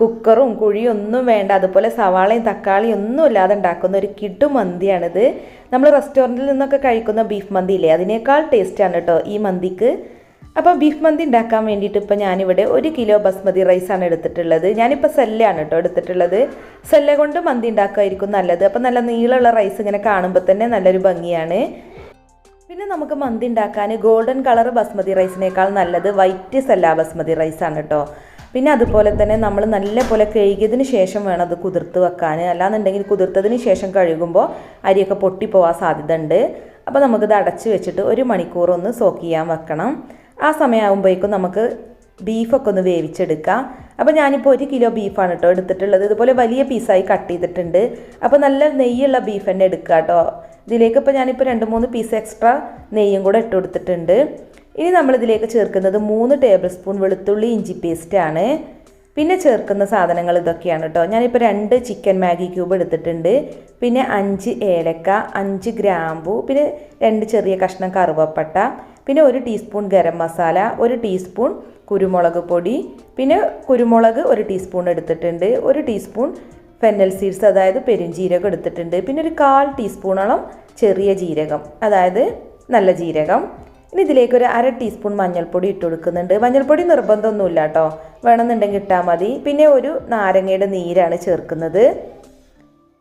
കുക്കറും കുഴിയും ഒന്നും വേണ്ട അതുപോലെ സവാളയും തക്കാളിയും ഒന്നും ഇല്ലാതെ ഉണ്ടാക്കുന്ന ഒരു കിടു മന്തിയാണിത്. നമ്മൾ റെസ്റ്റോറന്റിൽ നിന്നൊക്കെ കഴിക്കുന്ന ബീഫ് മന്തി ഇല്ലേ അതിനേക്കാൾ ടേസ്റ്റാണ് കേട്ടോ ഈ മന്തിക്ക്. അപ്പോൾ ബീഫ് മന്തി ഉണ്ടാക്കാൻ വേണ്ടിയിട്ട് ഇപ്പോൾ ഞാനിവിടെ ഒരു കിലോ ബസ്മതി റൈസാണ് എടുത്തിട്ടുള്ളത്. ഞാനിപ്പോൾ സെല്ലാണ് കേട്ടോ എടുത്തിട്ടുള്ളത്. സെല്ല കൊണ്ട് മന്തി ഉണ്ടാക്കുമായിരിക്കും നല്ലത്. അപ്പോൾ നല്ല നീളമുള്ള റൈസ് ഇങ്ങനെ കാണുമ്പോൾ തന്നെ നല്ലൊരു ഭംഗിയാണ്. പിന്നെ നമുക്ക് മന്തി ഉണ്ടാക്കാൻ ഗോൾഡൻ കളർ ബസ്മതി റൈസിനേക്കാൾ നല്ലത് വൈറ്റ് സെല്ല ബസ്മതി റൈസാണ് കേട്ടോ പിന്നെ അതുപോലെ തന്നെ നമ്മൾ നല്ലപോലെ കഴുകിയതിന് ശേഷം വേണം അത് കുതിർത്ത് വെക്കാൻ. അല്ലാന്നുണ്ടെങ്കിൽ കുതിർത്തതിന് ശേഷം കഴുകുമ്പോൾ അരിയൊക്കെ പൊട്ടിപ്പോവാൻ സാധ്യത ഉണ്ട് അപ്പോൾ നമുക്കിത് അടച്ച് വെച്ചിട്ട് ഒരു മണിക്കൂർ ഒന്ന് സോക്ക് ചെയ്യാൻ വെക്കണം. ആ സമയമാകുമ്പോഴേക്കും നമുക്ക് ബീഫൊക്കെ ഒന്ന് വേവിച്ചെടുക്കാം. അപ്പോൾ ഞാനിപ്പോൾ ഒരു കിലോ ബീഫാണ് കേട്ടോ എടുത്തിട്ടുള്ളത്. ഇതുപോലെ വലിയ പീസായി കട്ട് ചെയ്തിട്ടുണ്ട്. അപ്പോൾ നല്ല നെയ്യുള്ള ബീഫ് തന്നെ എടുക്കുക കേട്ടോ. ഇതിലേക്ക് ഇപ്പോൾ ഞാനിപ്പോൾ രണ്ട് മൂന്ന് പീസ് എക്സ്ട്രാ നെയ്യും കൂടെ ഇട്ട് കൊടുത്തിട്ടുണ്ട്. ഇനി നമ്മളിതിലേക്ക് ചേർക്കുന്നത് മൂന്ന് ടേബിൾ സ്പൂൺ വെളുത്തുള്ളി ഇഞ്ചി പേസ്റ്റാണ് പിന്നെ ചേർക്കുന്ന സാധനങ്ങൾ ഇതൊക്കെയാണ് കേട്ടോ ഞാനിപ്പോൾ രണ്ട് ചിക്കൻ മാഗി ക്യൂബ് എടുത്തിട്ടുണ്ട്. പിന്നെ അഞ്ച് ഏലക്ക അഞ്ച് ഗ്രാമ്പു പിന്നെ രണ്ട് ചെറിയ കഷ്ണം കറുവപ്പട്ട പിന്നെ ഒരു ടീസ്പൂൺ ഗരം മസാല ഒരു ടീസ്പൂൺ കുരുമുളക് പൊടി പിന്നെ കുരുമുളക് ഒരു ടീസ്പൂൺ എടുത്തിട്ടുണ്ട് ഒരു ടീസ്പൂൺ ഫെന്നൽ സീഡ്സ് അതായത് പെരുംജീരകം എടുത്തിട്ടുണ്ട്. പിന്നെ ഒരു കാൽ ടീസ്പൂണോളം ചെറിയ ജീരകം അതായത് നല്ല ജീരകം. ഇനി ഇതിലേക്ക് ഒരു അര ടീസ്പൂൺ മഞ്ഞൾപ്പൊടി ഇട്ട് കൊടുക്കുന്നുണ്ട്. മഞ്ഞൾപ്പൊടി നിർബന്ധമൊന്നുമില്ല കേട്ടോ വേണമെന്നുണ്ടെങ്കിൽ ഇട്ടാൽ മതി. പിന്നെ ഒരു നാരങ്ങയുടെ നീരാണ് ചേർക്കുന്നത്.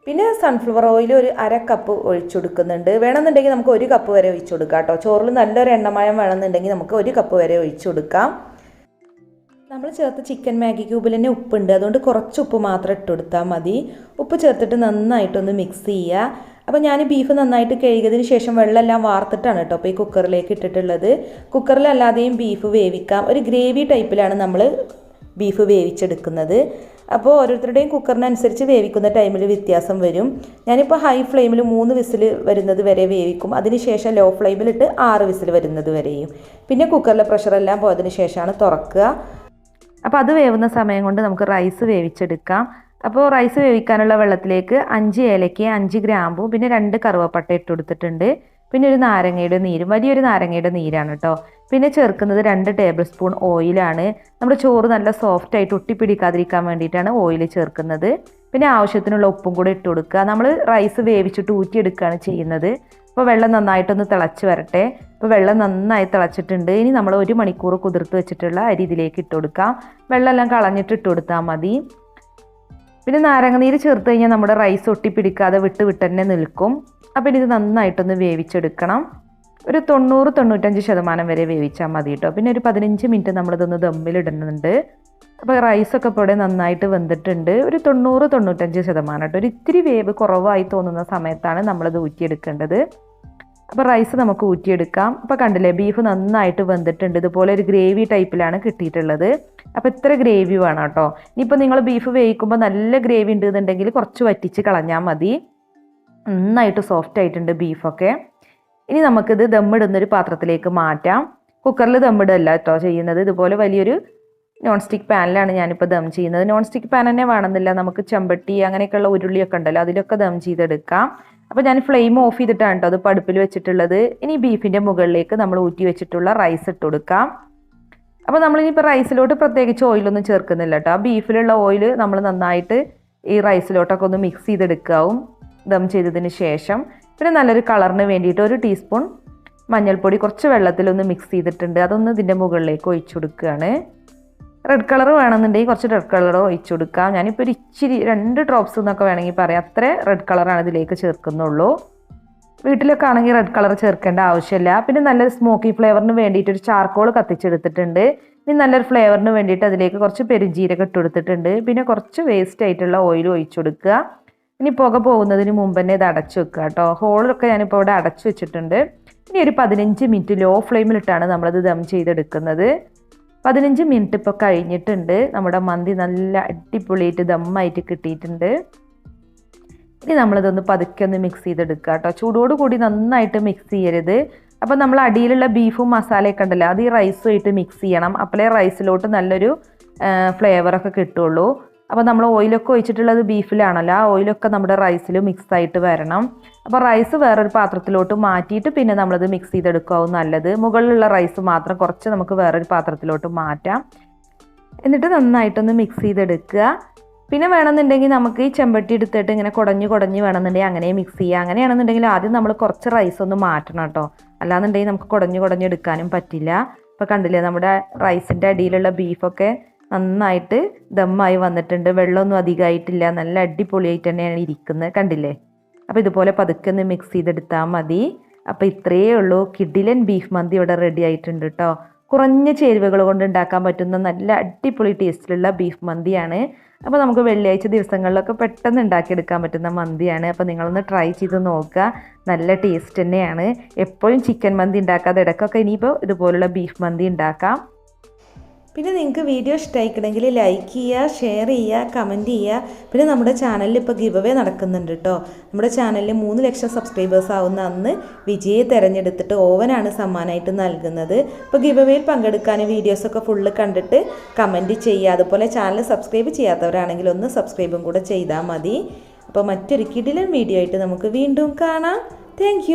പിന്നെ സൺഫ്ലവർ ഓയിൽ ഒരു അര കപ്പ് ഒഴിച്ചു കൊടുക്കുന്നുണ്ട്. വേണമെന്നുണ്ടെങ്കിൽ നമുക്ക് ഒരു കപ്പ് വരെ ഒഴിച്ചു കൊടുക്കാം കേട്ടോ ചോറിൽ നല്ലൊരു എണ്ണമയം വേണമെന്നുണ്ടെങ്കിൽ നമുക്ക് ഒരു കപ്പ് വരെ ഒഴിച്ചു കൊടുക്കാം. നമ്മൾ ചേർത്ത ചിക്കൻ മാഗി ക്യൂബിൽ തന്നെ ഉപ്പുണ്ട്. അതുകൊണ്ട് കുറച്ച് ഉപ്പ് മാത്രം ഇട്ട് കൊടുത്താൽ മതി. ഉപ്പ് ചേർത്തിട്ട് നന്നായിട്ടൊന്ന് മിക്സ് ചെയ്യുക. അപ്പോൾ ഞാൻ ബീഫ് നന്നായിട്ട് കഴുകിയതിന് ശേഷം വെള്ളമെല്ലാം വാർത്തിട്ടാണ് കേട്ടോ അപ്പോൾ ഈ കുക്കറിലേക്ക് ഇട്ടിട്ടുള്ളത്. കുക്കറിലല്ലാതെയും ബീഫ് വേവിക്കാം. ഒരു ഗ്രേവി ടൈപ്പിലാണ് നമ്മൾ ബീഫ് വേവിച്ചെടുക്കുന്നത്. അപ്പോൾ ഓരോരുത്തരുടെയും കുക്കറിനനുസരിച്ച് വേവിക്കുന്ന ടൈമിൽ വ്യത്യാസം വരും. ഞാനിപ്പോൾ ഹൈ ഫ്ലെയിമിൽ മൂന്ന് വിസിൽ വരുന്നത് വരെ വേവിക്കും. അതിനുശേഷം ലോ ഫ്ലെയിമിലിട്ട് ആറ് വിസിൽ വരുന്നത് വരെയും. പിന്നെ കുക്കറിലെ പ്രഷറെല്ലാം പോയതിന് ശേഷമാണ് തുറക്കുക. അപ്പോൾ അത് വേവുന്ന സമയം കൊണ്ട് നമുക്ക് റൈസ് വേവിച്ചെടുക്കാം. അപ്പോൾ റൈസ് വേവിക്കാനുള്ള വെള്ളത്തിലേക്ക് അഞ്ച് ഏലയ്ക്ക് അഞ്ച് ഗ്രാമ്പു പിന്നെ രണ്ട് കറുവപ്പട്ട ഇട്ട് കൊടുത്തിട്ടുണ്ട്. പിന്നെ ഒരു നാരങ്ങയുടെ നീരും വലിയൊരു നാരങ്ങയുടെ നീരാണ് കേട്ടോ പിന്നെ ചേർക്കുന്നത് രണ്ട് ടേബിൾ സ്പൂൺ ഓയിലാണ് നമ്മുടെ ചോറ് നല്ല സോഫ്റ്റ് ആയിട്ട് ഒട്ടിപ്പിടിക്കാതിരിക്കാൻ വേണ്ടിയിട്ടാണ് ഓയിൽ ചേർക്കുന്നത്. പിന്നെ ആവശ്യത്തിനുള്ള ഉപ്പും കൂടെ ഇട്ട് കൊടുക്കുക. നമ്മൾ റൈസ് വേവിച്ചിട്ട് ഊറ്റിയെടുക്കുകയാണ് ചെയ്യുന്നത്. അപ്പോൾ വെള്ളം നന്നായിട്ടൊന്ന് തിളച്ച് വരട്ടെ. അപ്പോൾ വെള്ളം നന്നായി തിളച്ചിട്ടുണ്ട്. ഇനി നമ്മൾ ഒരു മണിക്കൂർ കുതിർത്ത് വെച്ചിട്ടുള്ള അരി ഇതിലേക്ക് ഇട്ട് കൊടുക്കാം. വെള്ളമെല്ലാം കളഞ്ഞിട്ട് ഇട്ട് കൊടുത്താൽ മതി. പിന്നെ നാരങ്ങ നീര് ചേർത്ത് കഴിഞ്ഞാൽ നമ്മുടെ റൈസ് ഒട്ടിപ്പിടിക്കാതെ വിട്ട് വിട്ട് തന്നെ നിൽക്കും. അപ്പോൾ ഇത് നന്നായിട്ടൊന്ന് വേവിച്ചെടുക്കണം. ഒരു തൊണ്ണൂറ് തൊണ്ണൂറ്റഞ്ച് ശതമാനം വരെ വേവിച്ചാൽ മതി കേട്ടോ പിന്നെ ഒരു പതിനഞ്ച് മിനിറ്റ് നമ്മളിതൊന്ന് ദമ്മിലിടുന്നുണ്ട് അപ്പോൾ റൈസൊക്കെ ഇപ്പോൾ നന്നായിട്ട് വെന്തിട്ടുണ്ട്. ഒരു തൊണ്ണൂറ് തൊണ്ണൂറ്റഞ്ച് ശതമാനം കേട്ടോ ഒരു ഇത്തിരി വേവ് കുറവായി തോന്നുന്ന സമയത്താണ് നമ്മളിത് ഊറ്റിയെടുക്കേണ്ടത്. അപ്പോൾ റൈസ് നമുക്ക് ഊറ്റിയെടുക്കാം. അപ്പോൾ കണ്ടില്ലേ ബീഫ് നന്നായിട്ട് വെന്തിട്ടുണ്ട്. ഇതുപോലെ ഒരു ഗ്രേവി ടൈപ്പിലാണ് കിട്ടിയിട്ടുള്ളത്. അപ്പോൾ ഇത്ര ഗ്രേവി വേണം കേട്ടോ. ഇനിയിപ്പോൾ നിങ്ങൾ ബീഫ് വേവിക്കുമ്പോൾ നല്ല ഗ്രേവി ഉണ്ട് എന്നുണ്ടെങ്കിൽ കുറച്ച് വറ്റിച്ച് കളഞ്ഞാൽ മതി. നന്നായിട്ട് സോഫ്റ്റ് ആയിട്ടുണ്ട് ബീഫൊക്കെ ഇനി നമുക്കിത് ദമ്മിടുന്നൊരു പാത്രത്തിലേക്ക് മാറ്റാം. കുക്കറിൽ ദമ്മിടല്ല കേട്ടോ ചെയ്യുന്നത്. ഇതുപോലെ വലിയൊരു നോൺ സ്റ്റിക്ക് പാനിലാണ് ഞാനിപ്പോൾ ദം ചെയ്യുന്നത്. നോൺ സ്റ്റിക്ക് പാൻ തന്നെ വേണമെന്നില്ല. നമുക്ക് ചെമ്പട്ടി അങ്ങനെയൊക്കെയുള്ള ഉരുളിയൊക്കെ ഉണ്ടല്ലോ അതിലൊക്കെ ദം ചെയ്തെടുക്കാം. അപ്പോൾ ഞാൻ ഫ്ലെയിം ഓഫ് ചെയ്തിട്ടാണ് കേട്ടോ അത് പടുപ്പിൽ വെച്ചിട്ടുള്ളത്. ഇനി ബീഫിന്റെ മുകളിലേക്ക് നമ്മൾ ഊറ്റി വെച്ചിട്ടുള്ള റൈസ് ഇട്ട് കൊടുക്കാം. അപ്പോൾ നമ്മളിനിപ്പോൾ റൈസിലോട്ട് പ്രത്യേകിച്ച് ഓയിലൊന്നും ചേർക്കുന്നില്ല കേട്ടോ ആ ബീഫിലുള്ള ഓയിൽ നമ്മൾ നന്നായിട്ട് ഈ റൈസിലോട്ടൊക്കെ ഒന്ന് മിക്സ് ചെയ്തെടുക്കാവും. ദം ചെയ്തതിന് ശേഷം പിന്നെ നല്ലൊരു കളറിന് വേണ്ടിയിട്ട് ഒരു ടീസ്പൂൺ മഞ്ഞൾപ്പൊടി കുറച്ച് വെള്ളത്തിലൊന്ന് മിക്സ് ചെയ്തിട്ടുണ്ട്. അതൊന്ന് ഇതിന്റെ മുകളിലേക്ക് ഒഴിച്ചു കൊടുക്കുകയാണ്. റെഡ് കളർ വേണമെന്നുണ്ടെങ്കിൽ കുറച്ച് റെഡ് കളർ ഒഴിച്ചു കൊടുക്കാം. ഞാനിപ്പോൾ ഒരു ഇച്ചിരി രണ്ട് ഡ്രോപ്സ് എന്നൊക്കെ വേണമെങ്കിൽ പറയാം. അത്ര റെഡ് കളറാണ് ഇതിലേക്ക് ചേർക്കുന്നുള്ളൂ. വീട്ടിലൊക്കെ ആണെങ്കിൽ റെഡ് കളർ ചേർക്കേണ്ട ആവശ്യമില്ല. പിന്നെ നല്ലൊരു സ്മോക്കി ഫ്ലേവറിന് വേണ്ടിയിട്ട് ഒരു ചാർക്കോൾ കത്തിച്ചെടുത്തിട്ടുണ്ട്. ഇനി നല്ലൊരു ഫ്ലേവറിന് വേണ്ടിയിട്ട് അതിലേക്ക് കുറച്ച് പെരുംജീരകം ഇട്ട് കൊടുത്തിട്ടുണ്ട്. പിന്നെ കുറച്ച് വേസ്റ്റ് ആയിട്ടുള്ള ഓയിൽ ഒഴിച്ചു കൊടുക്കുക. ഇനി പുക പോകുന്നതിന് മുമ്പ് തന്നെ ഇത് അടച്ചു വെക്കുക കേട്ടോ. ഹോളൊക്കെ ഞാനിപ്പോൾ ഇവിടെ അടച്ചു വെച്ചിട്ടുണ്ട്. ഇനി ഒരു പതിനഞ്ച് മിനിറ്റ് ലോ ഫ്ലെയിമിലിട്ടാണ് നമ്മളത് ദം ചെയ്തെടുക്കുന്നത്. പതിനഞ്ച് മിനിറ്റ് ഇപ്പോൾ കഴിഞ്ഞിട്ടുണ്ട്. നമ്മുടെ മന്തി നല്ല അടിപൊളിയായിട്ട് ദമ്മായിട്ട് കിട്ടിയിട്ടുണ്ട്. ഇനി നമ്മളിതൊന്ന് പതുക്കെ ഒന്ന് മിക്സ് ചെയ്തെടുക്കുക കേട്ടോ. ചൂടോട് കൂടി നന്നായിട്ട് മിക്സ് ചെയ്യരുത്. അപ്പോൾ നമ്മൾ അടിയിലുള്ള ബീഫും മസാലയൊക്കെ ഉണ്ടല്ലോ അത് ഈ റൈസുമായിട്ട് മിക്സ് ചെയ്യണം. അപ്പോഴേ റൈസിലോട്ട് നല്ലൊരു ഫ്ലേവറൊക്കെ കിട്ടുള്ളൂ. അപ്പോൾ നമ്മൾ ഓയിലൊക്കെ ഒഴിച്ചിട്ടുള്ളത് ബീഫിലാണല്ലോ ആ ഓയിലൊക്കെ നമ്മുടെ റൈസിൽ മിക്സ് ആയിട്ട് വരണം. അപ്പോൾ റൈസ് വേറൊരു പാത്രത്തിലോട്ട് മാറ്റിയിട്ട് പിന്നെ നമ്മളത് മിക്സ് ചെയ്തെടുക്കാവും നല്ലത്. മുകളിലുള്ള റൈസ് മാത്രം കുറച്ച് നമുക്ക് വേറൊരു പാത്രത്തിലോട്ട് മാറ്റാം. എന്നിട്ട് നന്നായിട്ടൊന്ന് മിക്സ് ചെയ്തെടുക്കുക. പിന്നെ വേണമെന്നുണ്ടെങ്കിൽ നമുക്ക് ഈ ചെമ്പട്ടി എടുത്തിട്ട് ഇങ്ങനെ കുടഞ്ഞ് കുടഞ്ഞ് വേണമെന്നുണ്ടെങ്കിൽ അങ്ങനെ മിക്സ് ചെയ്യുക. അങ്ങനെയാണെന്നുണ്ടെങ്കിൽ ആദ്യം നമ്മൾ കുറച്ച് റൈസ് ഒന്ന് മാറ്റണം കേട്ടോ. അല്ലാന്നുണ്ടെങ്കിൽ നമുക്ക് കുടഞ്ഞ് കുടഞ്ഞ് എടുക്കാനും പറ്റില്ല. ഇപ്പോൾ കണ്ടില്ലേ നമ്മുടെ റൈസിന്റെ അടിയിലുള്ള ബീഫൊക്കെ നന്നായിട്ട് ദമ്മായി വന്നിട്ടുണ്ട്. വെള്ളമൊന്നും അധികമായിട്ടില്ല നല്ല അടിപൊളിയായിട്ട് തന്നെയാണ് ഇരിക്കുന്നത്. കണ്ടില്ലേ? അപ്പോൾ ഇതുപോലെ പതുക്കെ ഒന്ന് മിക്സ് ചെയ്തെടുത്താൽ മതി. അപ്പോൾ ഇത്രയേ ഉള്ളൂ. കിഡിലൻ ബീഫ് മന്തി ഇവിടെ റെഡി ആയിട്ടുണ്ട് കേട്ടോ കുറഞ്ഞ ചേരുവകൾ കൊണ്ട് ഉണ്ടാക്കാൻ പറ്റുന്ന നല്ല അടിപൊളി ടേസ്റ്റിലുള്ള ബീഫ് മന്തിയാണ്. അപ്പോൾ നമുക്ക് വെള്ളിയാഴ്ച ദിവസങ്ങളിലൊക്കെ പെട്ടെന്ന് ഉണ്ടാക്കിയെടുക്കാൻ പറ്റുന്ന മന്തിയാണ്. അപ്പോൾ നിങ്ങളൊന്ന് ട്രൈ ചെയ്ത് നോക്കുക. നല്ല ടേസ്റ്റ് തന്നെയാണ്. എപ്പോഴും ചിക്കൻ മന്തി ഉണ്ടാക്കാതെ ഇടയ്ക്കൊക്കെ ഇനിയിപ്പോൾ ഇതുപോലുള്ള ബീഫ് മന്തി ഉണ്ടാക്കാം. പിന്നെ നിങ്ങൾക്ക് വീഡിയോ ഇഷ്ടമായിക്കണമെങ്കിൽ ലൈക്ക് ചെയ്യുക ഷെയർ ചെയ്യുക കമന്റ് ചെയ്യുക. പിന്നെ നമ്മുടെ ചാനലിൽ ഇപ്പോൾ ഗിവ് അവേ നടക്കുന്നുണ്ട് കേട്ടോ നമ്മുടെ ചാനലിൽ മൂന്ന് ലക്ഷം സബ്സ്ക്രൈബേഴ്സ് ആവുന്ന അന്ന് വിജയെ തിരഞ്ഞെടുത്തിട്ട് ഓവനാണ് സമ്മാനമായിട്ട് നൽകുന്നത്. ഇപ്പോൾ ഗിവ് അവേയിൽ പങ്കെടുക്കാൻ വീഡിയോസൊക്കെ ഫുള്ള് കണ്ടിട്ട് കമന്റ് ചെയ്യുക. അതുപോലെ ചാനൽ സബ്സ്ക്രൈബ് ചെയ്യാത്തവരാണെങ്കിൽ ഒന്ന് സബ്സ്ക്രൈബും കൂടെ ചെയ്താൽ മതി. അപ്പോൾ മറ്റൊരു കിടിലൻ വീഡിയോ ആയിട്ട് നമുക്ക് വീണ്ടും കാണാം. താങ്ക്